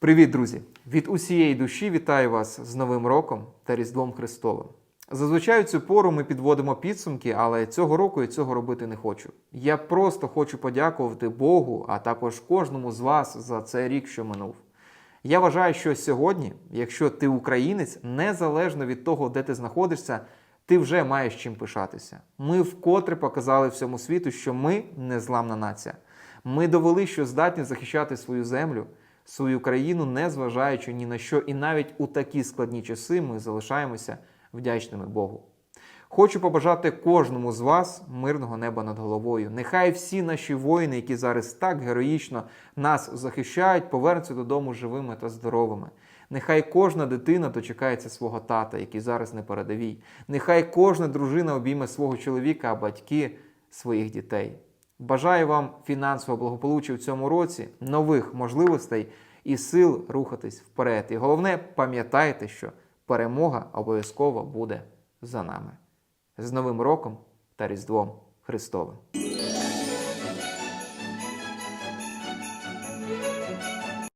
Привіт, друзі! Від усієї душі вітаю вас з Новим роком та Різдвом Христовим. Зазвичай цю пору ми підводимо підсумки, але цього року я цього робити не хочу. Я просто хочу подякувати Богу, а також кожному з вас за цей рік, що минув. Я вважаю, що сьогодні, якщо ти українець, незалежно від того, де ти знаходишся, ти вже маєш чим пишатися. Ми вкотре показали всьому світу, що ми незламна нація. Ми довели, що здатні захищати свою землю, свою країну, не зважаючи ні на що, і навіть у такі складні часи ми залишаємося вдячними Богу. Хочу побажати кожному з вас мирного неба над головою. Нехай всі наші воїни, які зараз так героїчно нас захищають, повернуться додому живими та здоровими. Нехай кожна дитина дочекається свого тата, який зараз не передовій. Нехай кожна дружина обійме свого чоловіка, а батьки своїх дітей. Бажаю вам фінансового благополуччя в цьому році, нових можливостей і сил рухатись вперед. І головне, пам'ятайте, що перемога обов'язково буде за нами. З Новим роком та Різдвом Христовим!